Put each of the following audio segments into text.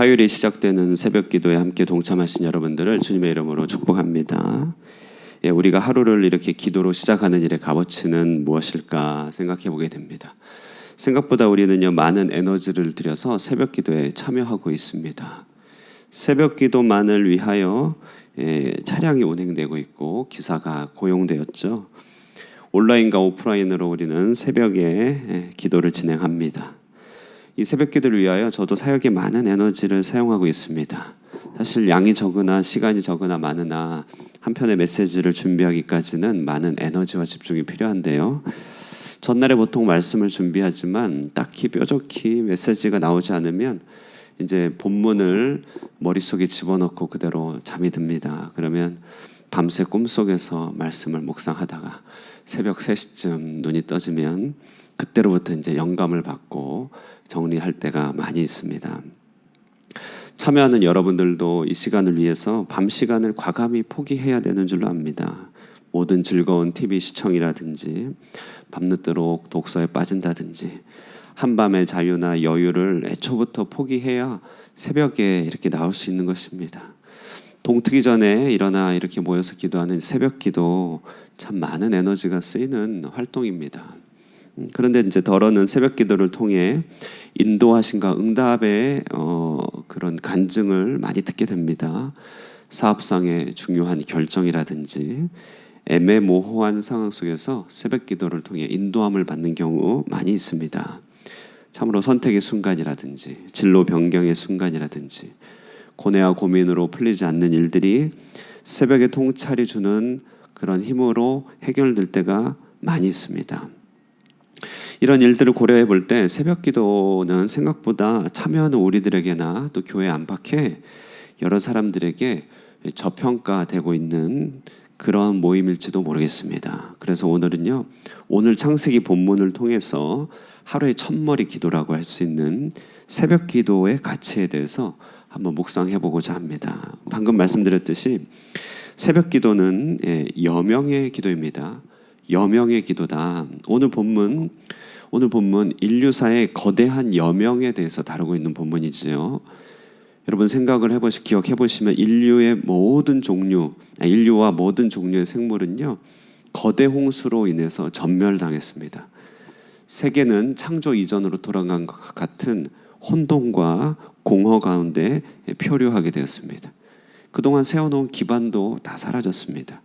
화요일에 시작되는 새벽 기도에 함께 동참하신 여러분들을 주님의 이름으로 축복합니다. 예, 우리가 하루를 이렇게 기도로 시작하는 일의 값어치는 무엇일까 생각해 보게 됩니다. 생각보다 우리는요 많은 에너지를 들여서 새벽 기도에 참여하고 있습니다. 새벽 기도만을 위하여 예, 차량이 운행되고 있고 기사가 고용되었죠. 온라인과 오프라인으로 우리는 새벽에 예, 기도를 진행합니다. 이 새벽 기도를 위하여 저도 사역에 많은 에너지를 사용하고 있습니다. 사실 양이 적으나 시간이 적으나 많으나 한 편의 메시지를 준비하기까지는 많은 에너지와 집중이 필요한데요. 전날에 보통 말씀을 준비하지만 딱히 뾰족히 메시지가 나오지 않으면 이제 본문을 머릿속에 집어넣고 그대로 잠이 듭니다. 그러면 밤새 꿈속에서 말씀을 묵상하다가 새벽 3시쯤 눈이 떠지면 그때로부터 이제 영감을 받고 정리할 때가 많이 있습니다. 참여하는 여러분들도 이 시간을 위해서 밤 시간을 과감히 포기해야 되는 줄로 압니다. 모든 즐거운 TV 시청이라든지 밤늦도록 독서에 빠진다든지 한밤의 자유나 여유를 애초부터 포기해야 새벽에 이렇게 나올 수 있는 것입니다. 동트기 전에 일어나 이렇게 모여서 기도하는 새벽 기도 참 많은 에너지가 쓰이는 활동입니다. 음, 그런데 이제 덜어는 새벽 기도를 통해 인도하신가 응답의 어, 그런 간증을 많이 듣게 됩니다. 사업상의 중요한 결정이라든지 애매모호한 상황 속에서 새벽 기도를 통해 인도함을 받는 경우 많이 있습니다. 참으로 선택의 순간이라든지 진로 변경의 순간이라든지 고뇌와 고민으로 풀리지 않는 일들이 새벽에 통찰이 주는 그런 힘으로 해결될 때가 많이 있습니다. 이런 일들을 고려해 볼 때 새벽 기도는 생각보다 참여하는 우리들에게나 또 교회 안팎에 여러 사람들에게 저평가되고 있는 그런 모임일지도 모르겠습니다. 그래서 오늘은요, 오늘 창세기 본문을 통해서 하루의 첫머리 기도라고 할 수 있는 새벽 기도의 가치에 대해서 한번 묵상해 보고자 합니다. 방금 말씀드렸듯이 새벽 기도는 예, 여명의 기도입니다. 여명의 기도다. 오늘 본문 오늘 본문 인류사의 거대한 여명에 대해서 다루고 있는 본문이지요. 여러분 생각을 해보시 기억해 보시면 인류의 모든 종류, 아, 인류와 모든 종류의 생물은요 거대 홍수로 인해서 전멸당했습니다. 세계는 창조 이전으로 돌아간 것 같은 혼돈과 공허 가운데 표류하게 되었습니다. 그동안 세워놓은 기반도 다 사라졌습니다.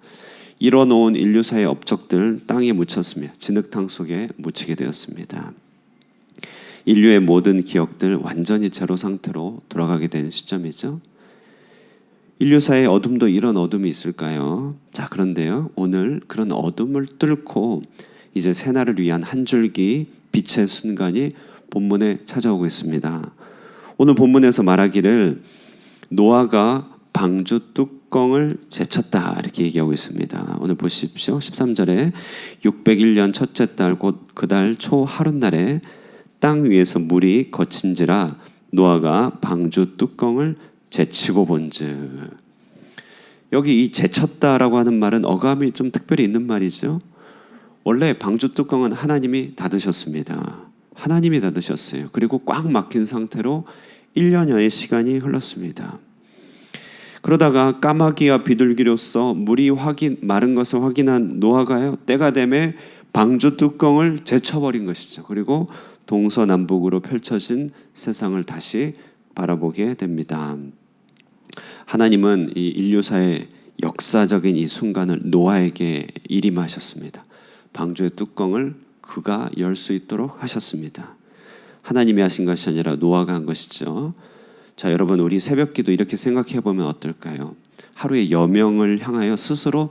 이뤄놓은 인류사의 업적들 땅에 묻혔으며 진흙탕 속에 묻히게 되었습니다. 인류의 모든 기억들 완전히 제로 상태로 돌아가게 된 시점이죠. 인류사의 어둠도 이런 어둠이 있을까요? 자, 그런데요. 오늘 그런 어둠을 뚫고 이제 새날을 위한 한 줄기 빛의 순간이 본문에 찾아오고 있습니다. 오늘 본문에서 말하기를 노아가 방주 뚜껑을 제쳤다 이렇게 얘기하고 있습니다. 오늘 보십시오. 13절에 601년 첫째 달 곧 그 달 초 하룻날에 땅 위에서 물이 거친지라 노아가 방주 뚜껑을 제치고 본즉 여기 이 제쳤다라고 하는 말은 어감이 좀 특별히 있는 말이죠. 원래 방주 뚜껑은 하나님이 닫으셨습니다. 하나님이 닫으셨어요. 그리고 꽉 막힌 상태로 1년여의 시간이 흘렀습니다. 그러다가 까마귀와 비둘기로서 물이 확인 마른 것을 확인한 노아가요 때가 되매 방주 뚜껑을 제쳐버린 것이죠. 그리고 동서남북으로 펼쳐진 세상을 다시 바라보게 됩니다. 하나님은 이 인류사의 역사적인 이 순간을 노아에게 일임하셨습니다. 방주의 뚜껑을 그가 열 수 있도록 하셨습니다. 하나님이 하신 것이 아니라 노아가 한 것이죠. 자, 여러분 우리 새벽 기도 이렇게 생각해 보면 어떨까요? 하루의 여명을 향하여 스스로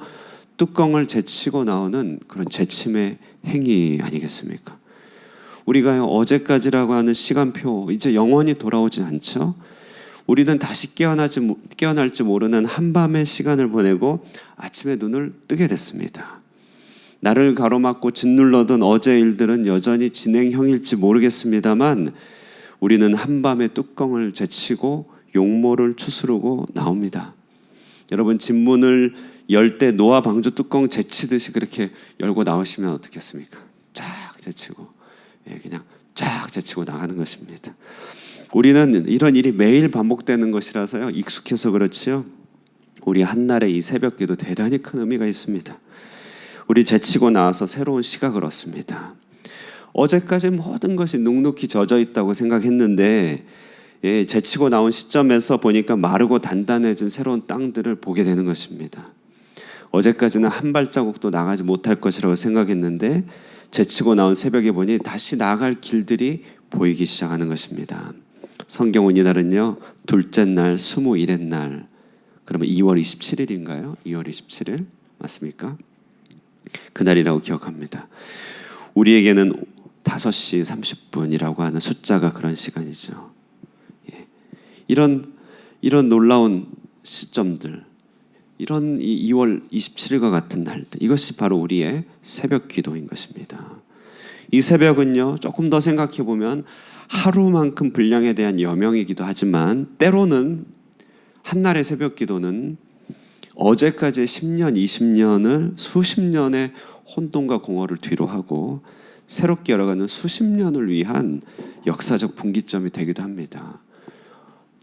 뚜껑을 제치고 나오는 그런 제침의 행위 아니겠습니까? 우리가 어제까지라고 하는 시간표 이제 영원히 돌아오지 않죠. 우리는 다시 깨어나지 깨어날지 모르는 한밤의 시간을 보내고 아침에 눈을 뜨게 됐습니다. 나를 가로막고 짓눌러던 어제 일들은 여전히 진행형일지 모르겠습니다만 우리는 한밤에 뚜껑을 제치고 용모를 추스르고 나옵니다. 여러분 집문을 열 때 노아 방주 뚜껑 제치듯이 그렇게 열고 나오시면 어떻겠습니까? 쫙 제치고 예, 그냥 쫙 제치고 나가는 것입니다. 우리는 이런 일이 매일 반복되는 것이라서요. 익숙해서 그렇지요. 우리 한날의 이 새벽기도 대단히 큰 의미가 있습니다. 우리 제치고 나와서 새로운 시각을 얻습니다. 어제까지 모든 것이 눅눅히 젖어 있다고 생각했는데 예, 제치고 나온 시점에서 보니까 마르고 단단해진 새로운 땅들을 보게 되는 것입니다. 어제까지는 한 발자국도 나가지 못할 것이라고 생각했는데 제치고 나온 새벽에 보니 다시 나갈 길들이 보이기 시작하는 것입니다. 성경은 이날은요 둘째 날 스무 일의 날 그러면 2월 27일인가요? 2월 27일 맞습니까? 그날이라고 기억합니다. 우리에게는 5시 30분이라고 하는 숫자가 그런 시간이죠. 예. 이런 이런 놀라운 시점들, 이런 이 2월 27일과 같은 날들, 이것이 바로 우리의 새벽 기도인 것입니다. 이 새벽은요, 조금 더 생각해 보면 하루만큼 분량에 대한 여명이기도 하지만 때로는 한날의 새벽 기도는 어제까지의 10년, 20년을 수십 년의 혼돈과 공허를 뒤로 하고 새롭게 열어가는 수십 년을 위한 역사적 분기점이 되기도 합니다.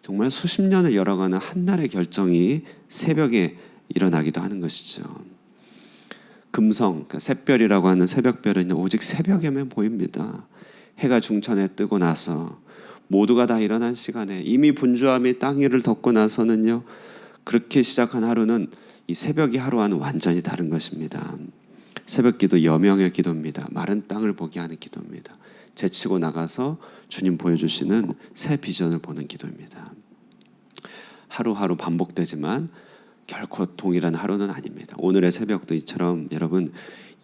정말 수십 년을 열어가는 한 날의 결정이 새벽에 일어나기도 하는 것이죠. 금성, 그러니까 새별이라고 하는 새벽별은 오직 새벽에만 보입니다. 해가 중천에 뜨고 나서 모두가 다 일어난 시간에 이미 분주함이 땅 위를 덮고 나서는요. 그렇게 시작한 하루는 이 새벽의 하루와는 완전히 다른 것입니다. 새벽 기도 여명의 기도입니다. 마른 땅을 보게 하는 기도입니다. 제치고 나가서 주님 보여주시는 새 비전을 보는 기도입니다. 하루하루 반복되지만 결코 동일한 하루는 아닙니다. 오늘의 새벽도 이처럼 여러분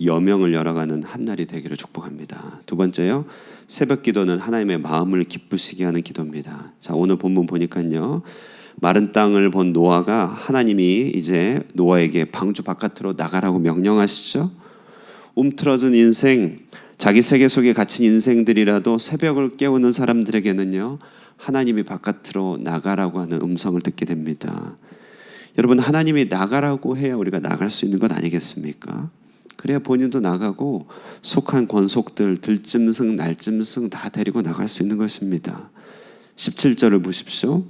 여명을 열어가는 한 날이 되기를 축복합니다. 두 번째요. 새벽 기도는 하나님의 마음을 기쁘시게 하는 기도입니다. 자, 오늘 본문 보니까요. 마른 땅을 본 노아가 하나님이 이제 노아에게 방주 바깥으로 나가라고 명령하시죠. 움트러진 인생, 자기 세계 속에 갇힌 인생들이라도 새벽을 깨우는 사람들에게는요. 하나님이 바깥으로 나가라고 하는 음성을 듣게 됩니다. 여러분 하나님이 나가라고 해야 우리가 나갈 수 있는 것 아니겠습니까? 그래야 본인도 나가고 속한 권속들 들짐승 날짐승 다 데리고 나갈 수 있는 것입니다. 17절을 보십시오.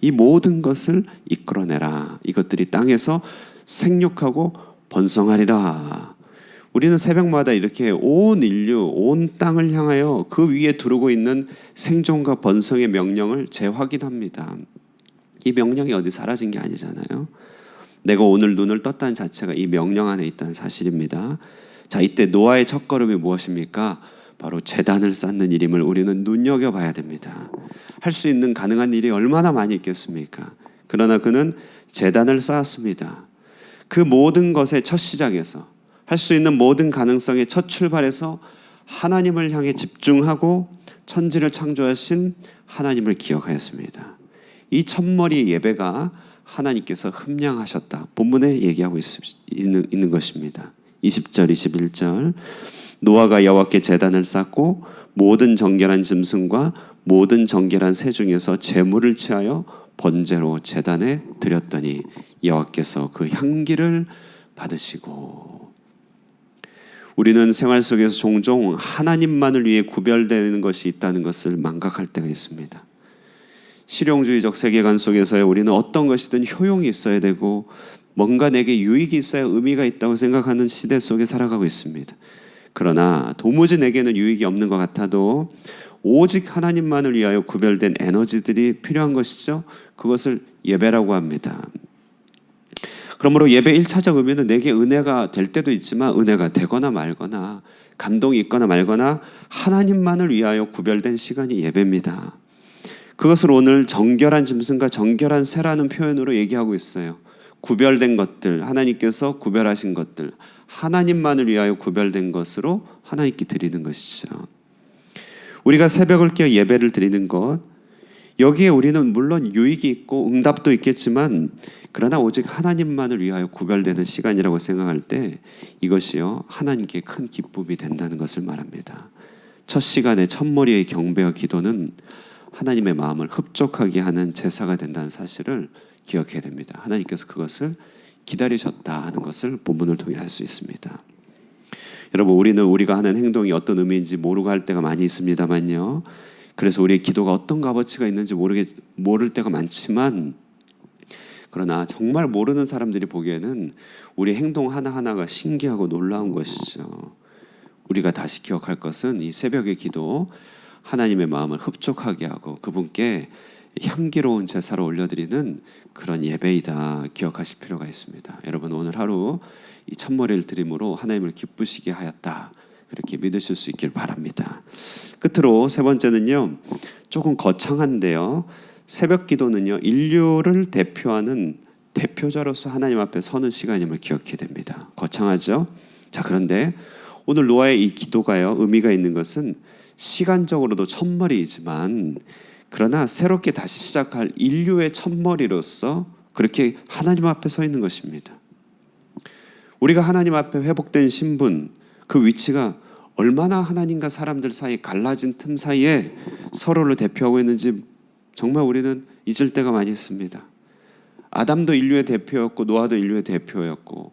이 모든 것을 이끌어내라. 이것들이 땅에서 생육하고 번성하리라. 우리는 새벽마다 이렇게 온 인류, 온 땅을 향하여 그 위에 두르고 있는 생존과 번성의 명령을 재확인합니다. 이 명령이 어디 사라진 게 아니잖아요. 내가 오늘 눈을 떴다는 자체가 이 명령 안에 있다는 사실입니다. 자, 이때 노아의 첫 걸음이 무엇입니까? 바로 재단을 쌓는 일임을 우리는 눈여겨 봐야 됩니다. 할 수 있는 가능한 일이 얼마나 많이 있겠습니까? 그러나 그는 재단을 쌓았습니다. 그 모든 것의 첫 시작에서 할 수 있는 모든 가능성의 첫 출발에서 하나님을 향해 집중하고 천지를 창조하신 하나님을 기억하였습니다. 이 첫머리 예배가 하나님께서 흠량하셨다. 본문에 얘기하고 있, 있는, 있는 것입니다. 20절, 21절. 노아가 여호와께 제단을 쌓고 모든 정결한 짐승과 모든 정결한 새 중에서 제물을 취하여 번제로 제단에 드렸더니 여호와께서 그 향기를 받으시고 우리는 생활 속에서 종종 하나님만을 위해 구별되는 것이 있다는 것을 망각할 때가 있습니다. 실용주의적 세계관 속에서 우리는 어떤 것이든 효용이 있어야 되고 뭔가 내게 유익이 있어야 의미가 있다고 생각하는 시대 속에 살아가고 있습니다. 그러나 도무지 내게는 유익이 없는 것 같아도 오직 하나님만을 위하여 구별된 에너지들이 필요한 것이죠. 그것을 예배라고 합니다. 그러므로 예배 1차적 의미는 내게 은혜가 될 때도 있지만 은혜가 되거나 말거나 감동이 있거나 말거나 하나님만을 위하여 구별된 시간이 예배입니다. 그것을 오늘 정결한 짐승과 정결한 새라는 표현으로 얘기하고 있어요. 구별된 것들, 하나님께서 구별하신 것들, 하나님만을 위하여 구별된 것으로 하나님께 드리는 것이죠. 우리가 새벽을 깨어 예배를 드리는 것, 여기에 우리는 물론 유익이 있고 응답도 있겠지만, 그러나 오직 하나님만을 위하여 구별되는 시간이라고 생각할 때 이것이요, 하나님께 큰 기쁨이 된다는 것을 말합니다. 첫 시간에 첫머리의 경배와 기도는 하나님의 마음을 흡족하게 하는 제사가 된다는 사실을 기억해야 됩니다. 하나님께서 그것을 기다리셨다 하는 것을 본문을 통해 알 수 있습니다. 여러분 우리는 우리가 하는 행동이 어떤 의미인지 모르고 할 때가 많이 있습니다만요. 그래서 우리의 기도가 어떤 값어치가 있는지 모르게 모를 때가 많지만 그러나 정말 모르는 사람들이 보기에는 우리 행동 하나하나가 신기하고 놀라운 것이죠. 우리가 다시 기억할 것은 이 새벽의 기도 하나님의 마음을 흡족하게 하고 그분께 향기로운 제사로 올려드리는 그런 예배이다 기억하실 필요가 있습니다. 여러분 오늘 하루 이 첫머리를 드림으로 하나님을 기쁘시게 하였다 그렇게 믿으실 수 있길 바랍니다. 끝으로 세 번째는요 조금 거창한데요 새벽 기도는요 인류를 대표하는 대표자로서 하나님 앞에 서는 시간임을 기억해야 됩니다. 거창하죠? 자 그런데 오늘 노아의 이 기도가요 의미가 있는 것은 시간적으로도 첫머리이지만 그러나 새롭게 다시 시작할 인류의 첫머리로서 그렇게 하나님 앞에 서 있는 것입니다. 우리가 하나님 앞에 회복된 신분, 그 위치가 얼마나 하나님과 사람들 사이 갈라진 틈 사이에 서로를 대표하고 있는지 정말 우리는 잊을 때가 많이 있습니다. 아담도 인류의 대표였고 노아도 인류의 대표였고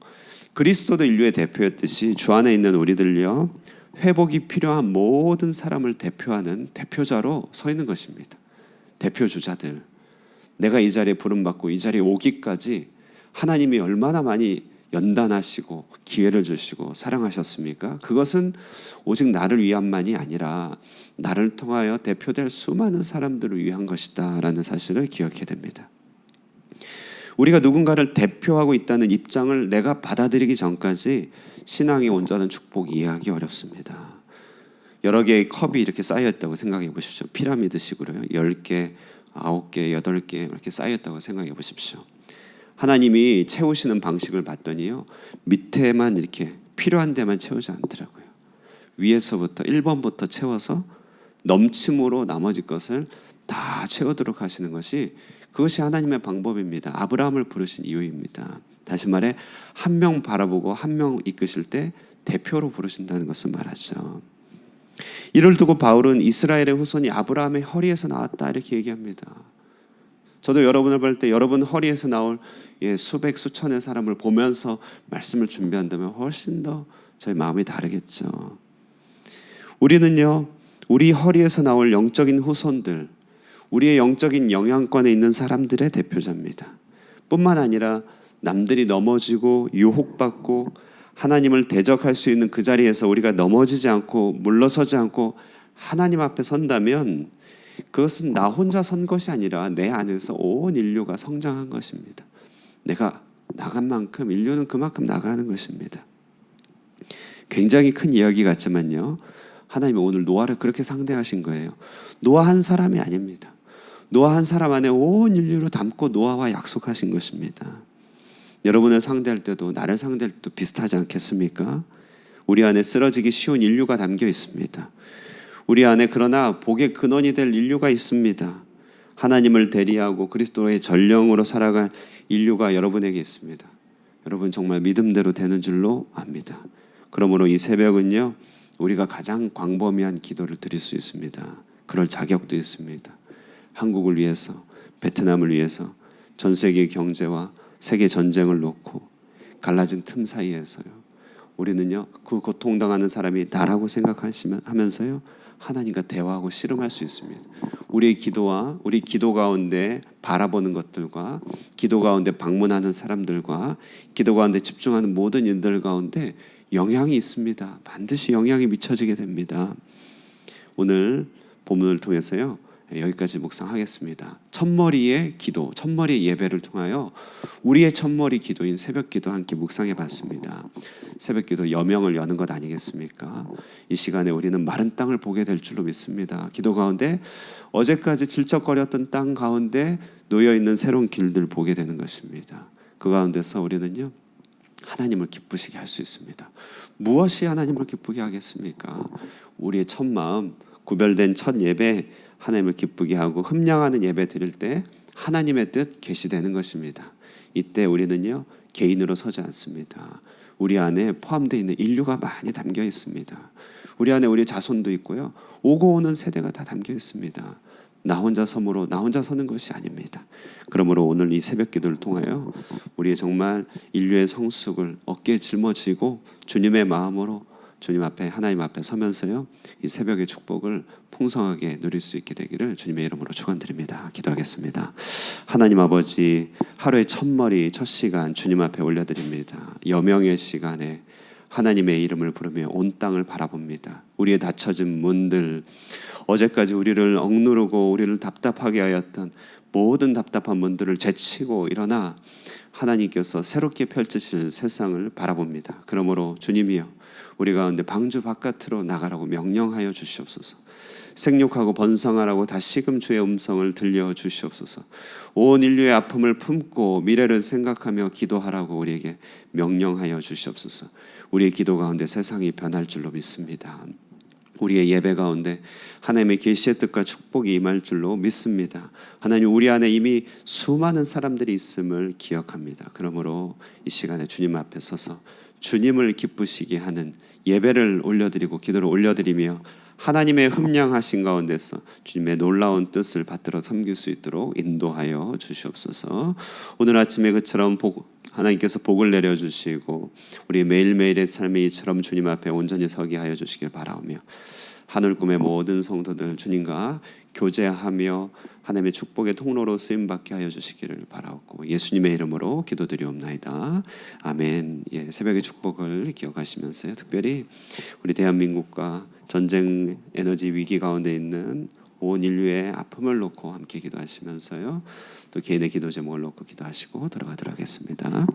그리스도도 인류의 대표였듯이 주 안에 있는 우리들요 회복이 필요한 모든 사람을 대표하는 대표자로 서 있는 것입니다. 대표 주자들. 내가 이 자리에 부름 받고 이 자리에 오기까지 하나님이 얼마나 많이 연단하시고 기회를 주시고 사랑하셨습니까? 그것은 오직 나를 위함만이 아니라 나를 통하여 대표될 수많은 사람들을 위한 것이다라는 사실을 기억해야 됩니다. 우리가 누군가를 대표하고 있다는 입장을 내가 받아들이기 전까지 신앙의 온전한 축복 이해하기 어렵습니다. 여러 개의 컵이 이렇게 쌓여 있다고 생각해 보십시오. 피라미드식으로요. 10개, 9개, 8개 이렇게 쌓여 있다고 생각해 보십시오. 하나님이 채우시는 방식을 봤더니요. 밑에만 이렇게 필요한 데만 채우지 않더라고요. 위에서부터 1번부터 채워서 넘침으로 나머지 것을 다 채우도록 하시는 것이 그것이 하나님의 방법입니다. 아브라함을 부르신 이유입니다. 다시 말해 한 명 바라보고 한 명 이끄실 때 대표로 부르신다는 것을 말하죠. 이를 두고 바울은 이스라엘의 후손이 아브라함의 허리에서 나왔다 이렇게 얘기합니다. 저도 여러분을 볼 때 여러분 허리에서 나올 예, 수백 수천의 사람을 보면서 말씀을 준비한다면 훨씬 더 저희 마음이 다르겠죠. 우리는요, 우리 허리에서 나올 영적인 후손들, 우리의 영적인 영향권에 있는 사람들의 대표자입니다. 뿐만 아니라 남들이 넘어지고 유혹받고 하나님을 대적할 수 있는 그 자리에서 우리가 넘어지지 않고 물러서지 않고 하나님 앞에 선다면 그것은 나 혼자 선 것이 아니라 내 안에서 온 인류가 성장한 것입니다. 내가 나간 만큼 인류는 그만큼 나가는 것입니다. 굉장히 큰 이야기 같지만요. 하나님이 오늘 노아를 그렇게 상대하신 거예요. 노아 한 사람이 아닙니다. 노아 한 사람 안에 온 인류를 담고 노아와 약속하신 것입니다. 여러분을 상대할 때도 나를 상대할 때도 비슷하지 않겠습니까? 우리 안에 쓰러지기 쉬운 인류가 담겨 있습니다. 우리 안에 그러나 복의 근원이 될 인류가 있습니다. 하나님을 대리하고 그리스도의 전령으로 살아갈 인류가 여러분에게 있습니다. 여러분 정말 믿음대로 되는 줄로 압니다. 그러므로 이 새벽은요, 우리가 가장 광범위한 기도를 드릴 수 있습니다. 그럴 자격도 있습니다. 한국을 위해서, 베트남을 위해서, 전 세계 경제와 세계 전쟁을 놓고 갈라진 틈 사이에서요. 우리는요 그 고통당하는 사람이 나라고 생각하시면서요 하나님과 대화하고 씨름할 수 있습니다. 우리의 기도와 우리 기도 가운데 바라보는 것들과 기도 가운데 방문하는 사람들과 기도 가운데 집중하는 모든 인들 가운데 영향이 있습니다. 반드시 영향이 미쳐지게 됩니다. 오늘 본문을 통해서요 여기까지 묵상하겠습니다. 첫머리의 기도, 첫머리의 예배를 통하여 우리의 첫머리 기도인 새벽 기도 함께 묵상해 봤습니다. 새벽 기도 여명을 여는 것 아니겠습니까? 이 시간에 우리는 마른 땅을 보게 될 줄로 믿습니다. 기도 가운데 어제까지 질척거렸던 땅 가운데 놓여 있는 새로운 길들 보게 되는 것입니다. 그 가운데서 우리는요. 하나님을 기쁘시게 할 수 있습니다. 무엇이 하나님을 기쁘게 하겠습니까? 우리의 첫 마음, 구별된 첫 예배, 하나님을 기쁘게 하고 흠량하는 예배 드릴 때 하나님의 뜻 계시되는 것입니다. 이때 우리는요 개인으로 서지 않습니다. 우리 안에 포함되어 있는 인류가 많이 담겨 있습니다. 우리 안에 우리 자손도 있고요. 오고 오는 세대가 다 담겨 있습니다. 나 혼자 섬으로 나 혼자 서는 것이 아닙니다. 그러므로 오늘 이 새벽 기도를 통하여 우리의 정말 인류의 성숙을 어깨에 짊어지고 주님의 마음으로 주님 앞에 하나님 앞에 서면서요 이 새벽의 축복을 풍성하게 누릴 수 있게 되기를 주님의 이름으로 축원드립니다. 기도하겠습니다. 하나님 아버지 하루의 첫 머리 첫 시간 주님 앞에 올려드립니다. 여명의 시간에 하나님의 이름을 부르며 온 땅을 바라봅니다. 우리의 닫혀진 문들 어제까지 우리를 억누르고 우리를 답답하게 하였던 모든 답답한 문들을 제치고 일어나 하나님께서 새롭게 펼치실 세상을 바라봅니다. 그러므로 주님이여 우리 가운데 방주 바깥으로 나가라고 명령하여 주시옵소서. 생육하고 번성하라고 다시금 주의 음성을 들려 주시옵소서. 온 인류의 아픔을 품고 미래를 생각하며 기도하라고 우리에게 명령하여 주시옵소서. 우리의 기도 가운데 세상이 변할 줄로 믿습니다. 우리의 예배 가운데 하나님의 계시의 뜻과 축복이 임할 줄로 믿습니다. 하나님 우리 안에 이미 수많은 사람들이 있음을 기억합니다. 그러므로 이 시간에 주님 앞에 서서 주님을 기쁘시게 하는 예배를 올려드리고 기도를 올려드리며 하나님의 흠량하신 가운데서 주님의 놀라운 뜻을 받들어 섬길 수 있도록 인도하여 주시옵소서. 오늘 아침에 그처럼 복, 하나님께서 복을 내려 주시고 우리 매일매일의 삶이 이처럼 주님 앞에 온전히 서게 하여 주시길 바라오며 하늘 꿈의 모든 성도들 주님과 교제하며 하나님의 축복의 통로로 쓰임 받게 하여 주시기를 바라옵고 예수님의 이름으로 기도드리옵나이다. 아멘. 예, 새벽의 축복을 기억하시면서요. 특별히 우리 대한민국과 전쟁 에너지 위기 가운데 있는 온 인류의 아픔을 놓고 함께 기도하시면서요. 또 개인의 기도 제목을 놓고 기도하시고 들어가도록 하겠습니다.